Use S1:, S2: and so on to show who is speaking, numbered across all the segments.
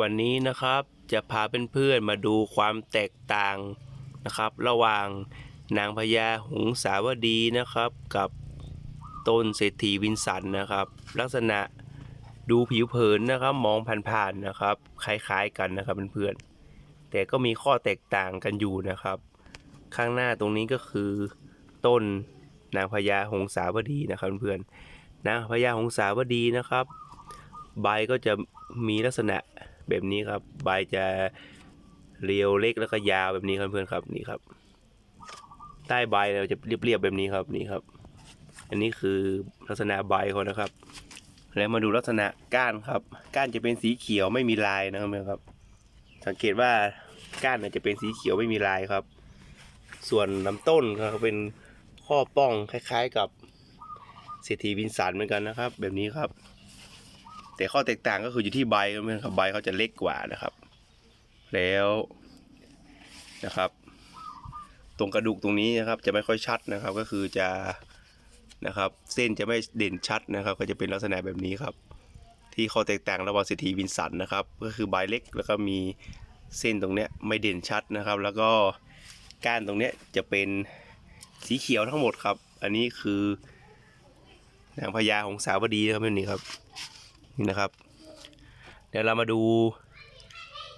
S1: วันนี้นะครับจะพาเพื่อนๆมาดูความแตกต่างนะครับ ระหว่างนางพญาหงสาวดีนะครับ กับต้นเศรษฐีวินสันนะครับ ลักษณะดูผิวเผินนะครับมองผ่านๆนะครับ คล้ายๆกันนะครับเพื่อนๆแต่ก็มีข้อแตกต่างกันอยู่นะครับ ข้างหน้าตรงนี้ก็คือ ต้นนางพญาหงสาวดีนะครับเพื่อนๆนางพญาหงสาวดีนะครับ ใบก็จะมีลักษณะ แบบนี้ครับ ใบจะเรียวเล็กแล้วก็ยาวแบบนี้ครับเพื่อนครับนี่ครับ ใต้ใบเราจะเรียบๆแบบนี้ครับนี่ครับ อันนี้คือลักษณะใบเขานะครับ แล้วมาดูลักษณะก้านครับ ก้านจะเป็นสีเขียวไม่มีลายนะครับเพื่อนครับ สังเกตว่าก้านจะเป็นสีเขียวไม่มีลายครับ ส่วนลำต้นก็เป็นข้อป้องคล้าย ๆกับเศรษฐีวินสันเหมือนกันนะครับ แบบนี้ครับ แต่ข้อแตกต่างก็คืออยู่ที่ใบครับเพื่อนครับใบเขาจะเล็กกว่านะครับ แล้วนะครับ ตรงกระดูกตรงนี้นะครับ จะไม่ค่อยชัดนะครับ ก็คือจะนะครับ เส้นจะไม่เด่นชัดนะครับ ก็จะเป็นลักษณะแบบนี้ครับ ที่ข้อแตกต่างระหว่างเศรษฐีวินสันนะครับ ก็คือใบเล็กแล้วก็มีเส้นตรงเนี้ยไม่เด่นชัดนะครับ แล้วก็ก้านตรงเนี้ยจะเป็นสีเขียวทั้งหมดครับ อันนี้คือนางพญาของสาวดีนะครับนี้ครับ นี่นะครับ เดี๋ยวเรามาดู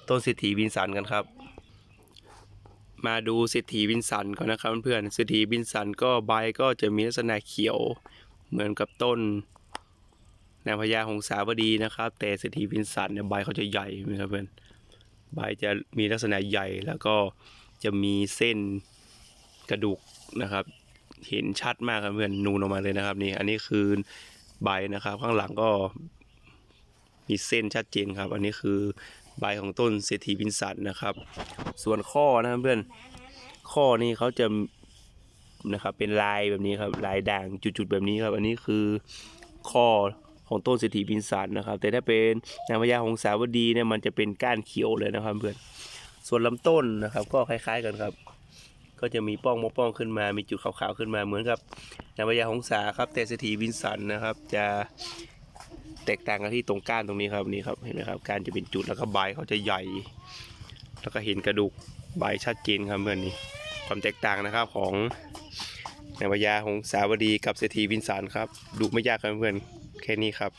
S1: ต้นเศรษฐีวินสันกันครับ มาดูเศรษฐีวินสันก่อนนะครับเพื่อนๆเศรษฐีวินสันก็ใบก็จะมีลักษณะเขียวเหมือนกับต้นนางพญาหงสาวดีนะครับ แต่เศรษฐีวินสันเนี่ยใบเขาจะใหญ่นะครับเพื่อนใบจะมีลักษณะใหญ่แล้วก็จะมีเส้นกระดูกนะครับ เห็นชัดมากครับเพื่อนนูนออกมาเลยนะครับนี่อันนี้คือใบนะครับ ข้างหลังก็ มีเส้นชัดเจนครับ อันนี้คือใบของต้นเศรษฐีวินสันนะครับ ส่วนข้อนะครับเพื่อนข้อนี้เขาจะนะครับเป็นลายแบบนี้ครับลายด่างจุดๆแบบนี้ครับ อันนี้คือข้อของต้นเศรษฐีวินสันนะครับ แต่ถ้าเป็นนางพญาหงสาวดีเนี่ยมันจะเป็นก้านเขียวเลยนะครับเพื่อนส่วนลำต้นนะครับ ก็คล้าย ๆกันครับ ก็จะมีป้องมป้องขึ้นมา มีจุดขาวๆขึ้นมาเหมือนกับนางพญาหงสาครับ แต่เศรษฐีวินสันนะครับ จะ แตกต่างกันที่ตรงก้านตรงนี้ครับนี่ครับเห็นไหมครับก้านจะเป็นจุดแล้วก็ใบเขาจะใหญ่ แล้วก็เห็นกระดูกใบชัดเจนครับเพื่อนนี่ความแตกต่างนะครับของนางพญาของสาวดีกับเศรษฐีวินสันครับ ดูไม่ยากครับเพื่อนแค่นี้ครับ